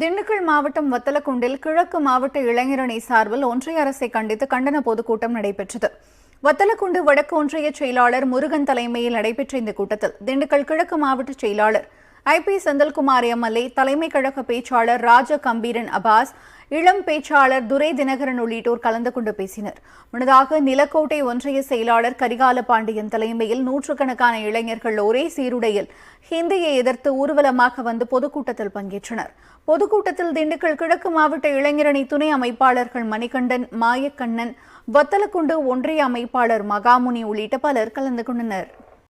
திண்டுக்கல் மாவட்டம் வத்தலக்குண்டில் கிழக்கு மாவட்ட இளைஞரணி சார்பில் ஒன்றிய அரசை கண்டித்து கண்டன பொதுக்கூட்டம் நடைபெற்றது. வத்தலக்குண்டு வடக்கு ஒன்றிய செயலாளர் முருகன் தலைமையில் நடைபெற்ற இந்த கூட்டத்தில் திண்டுக்கல் கிழக்கு மாவட்ட செயலாளர் ஐ பி செந்தில்குமார் எம்எல்ஏ தலைமை கழக பேச்சாளர் ராஜ கம்பீரன் அபாஸ் இளம் பேச்சாளர் துரை தினகரன் உள்ளிட்டோர் கலந்து கொண்டு பேசினர். முன்னதாக நிலக்கோட்டை ஒன்றிய செயலாளர் கரிகால பாண்டியன் தலைமையில் நூற்றுக்கணக்கான இளைஞர்கள் ஒரே சீருடையில் ஹிந்தியை எதிர்த்து ஊர்வலமாக வந்து பொதுக்கூட்டத்தில் பங்கேற்றனர். பொதுக்கூட்டத்தில் திண்டுக்கல் கிழக்கு மாவட்ட இளைஞரணி துணை அமைப்பாளர்கள் மணிகண்டன் மாயக்கண்ணன் வத்தலக்குண்டு ஒன்றிய அமைப்பாளர் மகாமுனி உள்ளிட்ட பலர் கலந்து கொண்டனர்.